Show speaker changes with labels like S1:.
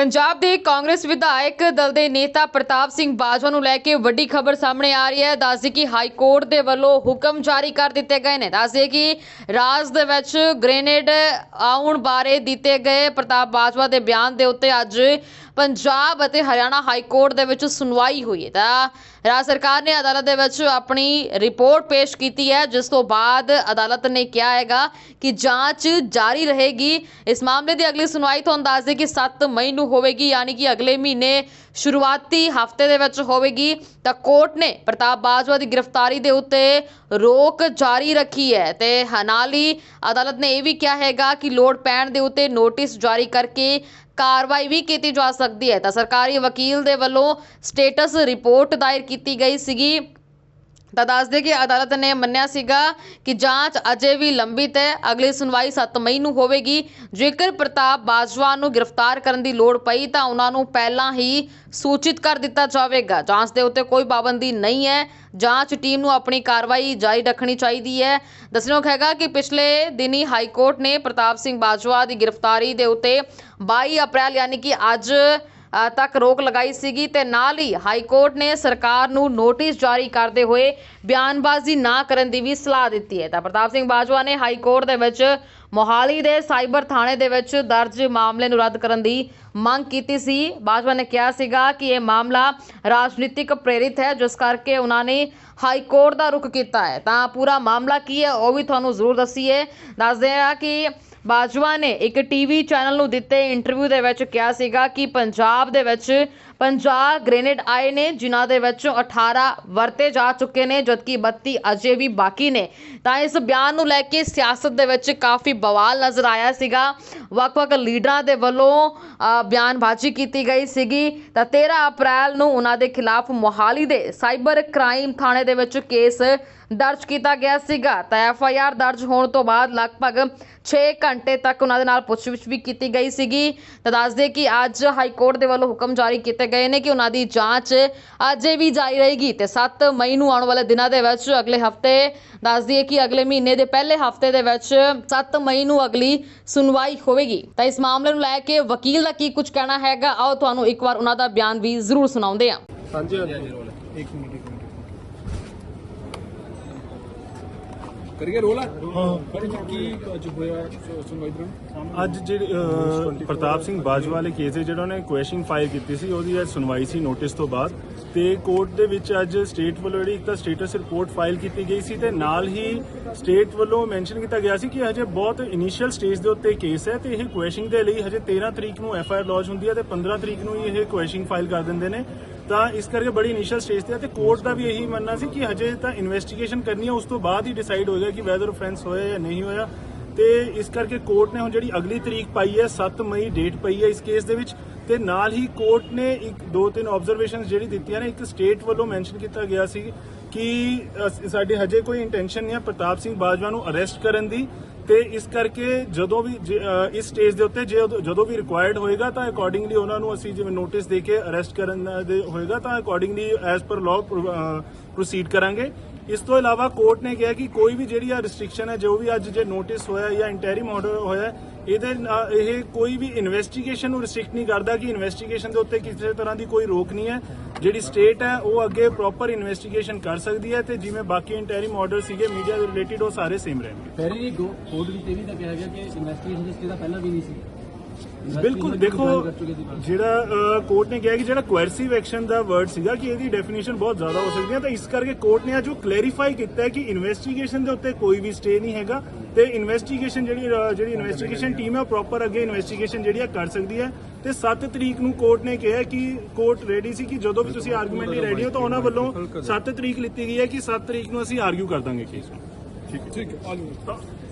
S1: ਪੰਜਾਬ ਦੇ ਕਾਂਗਰਸ ਵਿਧਾਇਕ ਦਲ ਦੇ ਨੇਤਾ ਪ੍ਰਤਾਪ ਸਿੰਘ ਬਾਜਵਾ ਨੂੰ ਲੈ ਕੇ ਵੱਡੀ ਖਬਰ ਸਾਹਮਣੇ ਆ ਰਹੀ ਹੈ। ਦੱਸਦੇ ਕਿ ਹਾਈ ਕੋਰਟ ਦੇ ਵੱਲੋਂ ਹੁਕਮ ਜਾਰੀ ਕਰ ਦਿੱਤੇ ਗਏ ਨੇ। ਦੱਸਦੇ ਕਿ ਰਾਜ ਦੇ ਵਿੱਚ ਗ੍ਰੇਨੇਡ ਆਉਣ ਬਾਰੇ ਦਿੱਤੇ ਗਏ ਪ੍ਰਤਾਪ ਬਾਜਵਾ ਦੇ ਬਿਆਨ ਦੇ ਉੱਤੇ ਅੱਜ ਪੰਜਾਬ ਅਤੇ ਹਰਿਆਣਾ ਹਾਈ ਕੋਰਟ ਦੇ ਵਿੱਚ ਸੁਣਵਾਈ ਹੋਈ ਹੈ। ਤਾਂ ਰਾਜ ਸਰਕਾਰ ਨੇ ਅਦਾਲਤ ਦੇ ਵਿੱਚ ਆਪਣੀ ਰਿਪੋਰਟ ਪੇਸ਼ ਕੀਤੀ ਹੈ, ਜਿਸ ਤੋਂ ਬਾਅਦ ਅਦਾਲਤ ਨੇ ਕਿਹਾ ਹੈਗਾ ਕਿ ਜਾਂਚ ਜਾਰੀ ਰਹੇਗੀ। ਇਸ ਮਾਮਲੇ ਦੀ ਅਗਲੀ ਸੁਣਵਾਈ ਤੁਹਾਨੂੰ ਦੱਸ ਦੇ ਕਿ 7 ਮਈ ਨੂੰ ਹੋਵੇਗੀ, ਯਾਨੀ ਕਿ ਅਗਲੇ ਮਹੀਨੇ ਸ਼ੁਰੂਆਤੀ ਹਫ਼ਤੇ ਦੇ ਵਿੱਚ ਹੋਵੇਗੀ, ਤਾਂ ਕੋਰਟ ਨੇ ਪ੍ਰਤਾਪ ਬਾਜਵਾ ਦੀ ਗ੍ਰਿਫਤਾਰੀ ਦੇ ਉੱਤੇ ਰੋਕ ਜਾਰੀ ਰੱਖੀ ਹੈ ਤੇ ਨਾਲ ਹੀ ਅਦਾਲਤ ਨੇ ਇਹ ਵੀ ਕਿਹਾ ਹੈਗਾ ਕਿ ਲੋੜ ਪੈਣ ਦੇ ਉੱਤੇ ਨੋਟਿਸ ਜਾਰੀ ਕਰਕੇ ਕਾਰਵਾਈ ਵੀ ਕੀਤੀ ਜਾ ਸਕਦੀ ਹੈ। ਤਾਂ ਸਰਕਾਰੀ ਵਕੀਲ ਦੇ ਵੱਲੋਂ ਸਟੇਟਸ ਰਿਪੋਰਟ ਦਾਇਰ ਕੀਤੀ ਗਈ ਸੀਗੀ। ਤਾਂ ਦੱਸਦੇ ਕਿ ਅਦਾਲਤ ਨੇ ਮੰਨਿਆ ਸੀਗਾ ਕਿ ਜਾਂਚ ਅਜੇ ਵੀ ਲੰਬਿਤ ਹੈ, ਅਗਲੀ ਸੁਣਵਾਈ 7 ਮਈ ਨੂੰ ਹੋਵੇਗੀ। ਜੇਕਰ ਪ੍ਰਤਾਪ ਬਾਜਵਾ ਨੂੰ ਗ੍ਰਿਫਤਾਰ ਕਰਨ ਦੀ ਲੋੜ ਪਈ ਤਾਂ ਉਹਨਾਂ ਨੂੰ ਪਹਿਲਾਂ ਹੀ ਸੂਚਿਤ ਕਰ ਦਿੱਤਾ ਜਾਵੇਗਾ। ਜਾਂਚ ਦੇ ਉੱਤੇ ਕੋਈ ਪਾਬੰਦੀ ਨਹੀਂ ਹੈ। ਜਾਂਚ ਟੀਮ ਨੂੰ ਆਪਣੀ ਕਾਰਵਾਈ ਜਾਰੀ ਰੱਖਣੀ ਚਾਹੀਦੀ ਹੈ। ਦੱਸਣਯੋਗ ਹੈਗਾ ਕਿ ਪਿਛਲੇ ਦਿਨੀ ਹਾਈ ਕੋਰਟ ਨੇ ਪ੍ਰਤਾਪ ਸਿੰਘ ਬਾਜਵਾ ਦੀ ਗ੍ਰਿਫਤਾਰੀ ਦੇ ਉੱਤੇ 22 ਅਪ੍ਰੈਲ, ਯਾਨੀ ਕਿ ਅੱਜ ਤੱਕ ਰੋਕ ਲਗਾਈ ਸੀਗੀ ਤੇ ਨਾਲ ਹੀ ਹਾਈ ਕੋਰਟ ਨੇ ਸਰਕਾਰ ਨੂੰ ਨੋਟਿਸ ਜਾਰੀ ਕਰਦੇ ਹੋਏ ਬਿਆਨਬਾਜ਼ੀ ਨਾ ਕਰਨ ਦੀ ਵੀ ਸਲਾਹ ਦਿੱਤੀ ਹੈ। ਤਾਂ ਪ੍ਰਤਾਪ ਸਿੰਘ ਬਾਜਵਾ ਨੇ ਹਾਈ ਕੋਰਟ ਦੇ ਵਿੱਚ ਮੋਹਾਲੀ ਦੇ ਸਾਈਬਰ ਥਾਣੇ ਦੇ ਵਿੱਚ ਦਰਜ ਮਾਮਲੇ ਨੂੰ ਰੱਦ ਕਰਨ ਦੀ ਮੰਗ ਕੀਤੀ ਸੀ। ਬਾਜਵਾ ਨੇ ਕਿਹਾ ਸੀਗਾ ਕਿ ਇਹ ਮਾਮਲਾ ਰਾਜਨੀਤਿਕ ਪ੍ਰੇਰਿਤ ਹੈ, ਜਿਸ ਕਰਕੇ ਉਹਨਾਂ ਨੇ ਹਾਈ ਕੋਰਟ ਦਾ ਰੁਖ ਕੀਤਾ ਹੈ। ਤਾਂ ਪੂਰਾ ਮਾਮਲਾ ਕੀ ਹੈ ਉਹ ਵੀ ਤੁਹਾਨੂੰ ਜ਼ਰੂਰ ਦੱਸੀਏ। ਦੱਸਦੇ ਆ ਕਿ ਬਾਜਵਾ ਨੇ ਇੱਕ ਟੀਵੀ ਚੈਨਲ ਨੂੰ ਦਿੱਤੇ ਇੰਟਰਵਿਊ ਦੇ ਵਿੱਚ ਕਿਹਾ ਸੀਗਾ ਕਿ ਪੰਜਾਬ ਦੇ ਵਿੱਚ 50 ਗ੍ਰੇਨੇਡ ਆਏ ਨੇ, ਜਿਨ੍ਹਾਂ ਦੇ ਵਿੱਚੋਂ 18 ਵਰਤੇ ਜਾ ਚੁੱਕੇ ਨੇ, ਜਦਕਿ 32 ਅਜੇ ਵੀ ਬਾਕੀ ਨੇ। ਤਾਂ ਇਸ ਬਿਆਨ ਨੂੰ ਲੈ ਕੇ ਸਿਆਸਤ ਦੇ ਵਿੱਚ ਕਾਫੀ ਬਵਾਲ ਨਜ਼ਰ ਆਇਆ ਸੀਗਾ। ਵੱਖ-ਵੱਖ ਲੀਡਰਾਂ ਦੇ ਵੱਲੋਂ ਬਿਆਨਬਾਜ਼ੀ ਕੀਤੀ ਗਈ ਸੀਗੀ। ਤਾਂ 13 ਅਪ੍ਰੈਲ ਨੂੰ ਉਹਨਾਂ ਦੇ ਖਿਲਾਫ ਮੋਹਾਲੀ ਦੇ ਸਾਈਬਰ ਕ੍ਰਾਈਮ ਥਾਣੇ ਦੇ ਵਿੱਚ ਕੇਸ ਦਰਜ ਕੀਤਾ ਗਿਆ ਸੀਗਾ। ਤਾਂ ਐਫ ਆਈ ਆਰ ਦਰਜ ਹੋਣ ਤੋਂ ਬਾਅਦ ਲਗਭਗ 6 ਘੰਟੇ ਤੱਕ ਉਹਨਾਂ ਦੇ ਨਾਲ ਪੁੱਛਗਿੱਛ ਵੀ ਕੀਤੀ ਗਈ ਸੀਗੀ। ਤਾਂ ਦੱਸਦੇ ਕਿ ਅੱਜ ਹਾਈ ਕੋਰਟ ਦੇ ਵੱਲੋਂ ਹੁਕਮ ਜਾਰੀ ਕੀਤੇ ਗਏ ਨੇ ਕਿ ਉਹਨਾਂ ਦੀ ਜਾਂਚ ਅਜੇ ਵੀ ਜਾਰੀ ਰਹੇਗੀ ਤੇ 7 ਮਈ ਨੂੰ ਆਉਣ ਵਾਲੇ ਦਿਨਾਂ ਦੇ ਵਿੱਚ ਅਗਲੇ ਹਫ਼ਤੇ ਦੱਸ ਦਈਏ ਕਿ ਅਗਲੇ ਮਹੀਨੇ ਦੇ ਪਹਿਲੇ ਹਫ਼ਤੇ ਦੇ ਵਿੱਚ 7 ਮਈ ਨੂੰ ਅਗਲੀ ਸੁਣਵਾਈ ਹੋਵੇਗੀ। ਤਾਂ ਇਸ ਮਾਮਲੇ ਨੂੰ ਲੈ ਕੇ ਵਕੀਲ ਦਾ ਕੀ ਕੁਝ ਕਹਿਣਾ ਹੈਗਾ, ਆਓ ਤੁਹਾਨੂੰ ਇੱਕ ਵਾਰ ਉਹਨਾਂ ਦਾ ਬਿਆਨ ਵੀ ਜ਼ਰੂਰ ਸੁਣਾਉਂਦੇ ਹਾਂ।
S2: ਹਾਂਜੀ ਹਾਂਜੀ।
S3: ਇੱਕ ਮਿੰਟ ਇੱਕ ਮਿੰਟ
S2: ਕਰੀਏ ਰੋਲ ਆ?
S3: ਪਰ ਕੀ ਅੱਜ ਹੋਇਆ ਸੁਣਵਾਈ ਦੌਰਾਨ
S4: ਅੱਜ ਜਿਹੜੇ ਪ੍ਰਤਾਪ ਸਿੰਘ ਬਾਜਵਾ ਵਾਲੇ ਕੇਸ ਦੇ ਜਿਹੜਾ ਉਹਨੇ ਕੁਐਸਚਨ ਫਾਈਲ ਕੀਤੀ ਸੀ, ਉਹਦੀ ਅੱਜ ਸੁਣਵਾਈ ਸੀ ਨੋਟਿਸ ਤੋਂ ਬਾਅਦ। ਤੇ ਕੋਰਟ ਦੇ ਵਿੱਚ ਅੱਜ ਸਟੇਟ ਵੱਲੋਂ ਜਿਹੜੀ ਇੱਕ ਤਾਂ ਸਟੇਟਸ ਰਿਪੋਰਟ ਫਾਈਲ ਕੀਤੀ ਗਈ ਸੀ ਤੇ ਨਾਲ ਹੀ ਸਟੇਟ ਵੱਲੋਂ ਮੈਂਸ਼ਨ ਕੀਤਾ ਗਿਆ ਸੀ ਕਿ ਹਜੇ ਬਹੁਤ ਇਨੀਸ਼ੀਅਲ ਸਟੇਜ ਦੇ ਉੱਤੇ ਕੇਸ ਹੈ ਤੇ ਇਹ ਕੁਐਸਚਨ ਦੇ ਲਈ ਹਜੇ 13 ਤਰੀਕ ਨੂੰ ਐਫ ਆਈ ਆਰ ਲੌਂਚ ਹੁੰਦੀ ਹੈ ਤੇ 15 ਤਰੀਕ ਨੂੰ ਇਹ ਕੁਐਸਚਨ ਫਾਈਲ ਕਰ ਦਿੰਦੇ ਨੇ। ਤਾਂ ਇਸ ਕਰਕੇ ਬੜੀ ਇਨੀਸ਼ੀਅਲ ਸਟੇਜ ਤੇ ਹੈ ਤੇ ਕੋਰਟ ਦਾ ਵੀ ਇਹੀ ਮੰਨਣਾ ਸੀ ਕਿ ਹਜੇ ਤਾਂ ਇਨਵੈਸਟੀਗੇਸ਼ਨ ਕਰਨੀ ਹੈ ਉਸ ਤੋਂ ਬਾਅਦ ਹੀ ਡਿਸਾਈਡ ਹੋਏਗਾ ਕਿ ਵੈਦਰ ਆਫੈਂਸ ਹੋਇਆ ਜਾਂ ਨਹੀਂ ਹੋਇਆ। ਤੇ ਇਸ ਕਰਕੇ ਕੋਰਟ ਨੇ ਹੁਣ ਜਿਹੜੀ ਅਗਲੀ ਤਰੀਕ ਪਾਈ ਹੈ 7 ਮਈ ਡੇਟ ਪਈ ਹੈ ਇਸ ਕੇਸ ਦੇ ਵਿੱਚ। ਤੇ ਨਾਲ ਹੀ ਕੋਰਟ ਨੇ ਇੱਕ, ਦੋ, ਤਿੰਨ ਆਬਜ਼ਰਵੇਸ਼ਨਸ ਜਿਹੜੀ ਦਿੱਤੀਆਂ ਨੇ, ਇੱਕ ਸਟੇਟ ਵੱਲੋਂ ਮੈਂਸ਼ਨ ਕੀਤਾ ਗਿਆ ਸੀ ਕਿ ਅਸ- ਸਾਡੇ ਹਜੇ ਕੋਈ ਇੰਟੈਂਸ਼ਨ ਨਹੀਂ ਹੈ ਪ੍ਰਤਾਪ ਸਿੰਘ ਬਾਜਵਾ ਨੂੰ ਅਰੈਸਟ ਕਰਨ ਦੀ। ਤੇ ਇਸ ਕਰਕੇ ਜਦੋਂ ਵੀ ਇਸ ਸਟੇਜ ਦੇ ਉੱਤੇ ਜੇ ਜਦੋਂ ਵੀ ਰਿਕੁਆਇਰਡ ਹੋਏਗਾ ਤਾਂ ਅਕੋਰਡਿੰਗਲੀ ਉਹਨਾਂ ਨੂੰ ਅਸੀਂ ਜਿਵੇਂ ਨੋਟਿਸ ਦੇ ਕੇ ਅਰੈਸਟ ਕਰਨ ਦੇ ਹੋਏਗਾ ਤਾਂ accordingly as per law proceed ਕਰਾਂਗੇ। ਇਸ ਤੋਂ ਇਲਾਵਾ ਕੋਰਟ ਨੇ ਕਿਹਾ ਕਿ ਕੋਈ ਵੀ ਜਿਹੜੀ ਆ ਰਿਸਟ੍ਰਿਕਸ਼ਨ ਹੈ, ਜੋ ਵੀ ਅੱਜ ਜੇ ਨੋਟਿਸ ਹੋਇਆ ਜਾਂ ਇੰਟੈਰਿਮ ਆਰਡਰ ਹੋਇਆ, ਇਹਦੇ ਨਾਲ ਇਹ ਕੋਈ ਵੀ ਇਨਵੈਸਟੀਗੇਸ਼ਨ ਨੂੰ ਰਿਸਟ੍ਰਿਕਟ ਨਹੀਂ ਕਰਦਾ ਕਿ ਇਨਵੈਸਟੀਗੇਸ਼ਨ ਦੇ ਉੱਤੇ ਕਿਸੇ ਤਰ੍ਹਾਂ ਦੀ ਕੋਈ ਰੋਕ ਨਹੀਂ ਹੈ। ਜਿਹੜੀ ਸਟੇਟ ਹੈ, ਉਹ ਅੱਗੇ ਪ੍ਰੋਪਰ ਇਨਵੈਸਟੀਗੇਸ਼ਨ ਕਰ ਸਕਦੀ ਹੈ ਤੇ ਜਿਵੇਂ ਬਾਕੀ ਇੰਟੈਰਿਮ ਆਰਡਰ ਸੀਗੇ ਮੀਡੀਆ ਦੇ ਰਿਲੇਟਡ ਉਹ ਸਾਰੇ ਸੇਮ ਰਹਿਣਗੇ।
S3: ਪਹਿਲੇ ਕੋਰਟ ਵਿੱਚ ਇਹ ਵੀ ਤਾਂ ਕਿਹਾ ਗਿਆ ਕਿ ਇਨਵੈਸਟੀਗੇਸ਼ਨ ਜਿਸ ਦਾ ਪਹਿਲਾਂ ਵੀ ਨਹੀਂ ਸੀ।
S4: ਬਿਲਕੁਲ ਦੇਖੋ। ਜਿਹੜਾ ਕੋਰਟ ਨੇ ਕਿਹਾ ਕਿ ਜਿਹੜਾ ਕੁਐਰਸਿਵ ਐਕਸ਼ਨ ਦਾ ਵਰਡ ਸੀਗਾ ਕਿ ਇਹਦੀ ਡੈਫੀਨੇਸ਼ਨ ਬਹੁਤ ਜ਼ਿਆਦਾ ਹੋ ਸਕਦੀ ਹੈ ਤਾਂ ਇਸ ਕਰਕੇ ਕੋਰਟ ਨੇ ਉਹ ਕਲੈਰੀਫਾਈ ਕੀਤਾ ਹੈ ਕਿ ਇਨਵੈਸਟੀਗੇਸ਼ਨ ਦੇ ਉੱਤੇ ਕੋਈ ਵੀ ਸਟੇ ਨਹੀਂ ਹੈਗਾ ਤੇ ਇਨਵੈਸਟੀਗੇਸ਼ਨ ਜਿਹੜੀ ਜਿਹੜੀ ਇਨਵੈਸਟੀਗੇਸ਼ਨ ਟੀਮ ਹੈ ਉਹ ਪ੍ਰੋਪਰ ਅੱਗੇ ਇਨਵੈਸਟੀਗੇਸ਼ਨ ਜਿਹੜੀ ਹੈ ਕਰ ਸਕਦੀ ਹੈ। ਤੇ 7 ਤਰੀਕ ਨੂੰ ਕੋਰਟ ਨੇ ਕਿਹਾ ਕਿ ਕੋਰਟ ਰੈਡੀ ਸੀ ਕਿ ਜਦੋਂ ਵੀ ਤੁਸੀਂ ਆਰਗੂਮੈਂਟ ਲਈ ਰੈਡੀ ਹੋ ਤਾਂ ਉਹਨਾਂ ਵੱਲੋਂ 7 ਤਰੀਕ ਲਿੱਤੀ ਗਈ ਹੈ ਕਿ 7 ਤਰੀਕ ਨੂੰ ਅਸੀਂ ਆਰਗੂ ਕਰ ਦਾਂਗੇ ਕੇਸ ਨੂੰ।
S2: ਠੀਕ ਹੈ। ਆ ਜਾਓ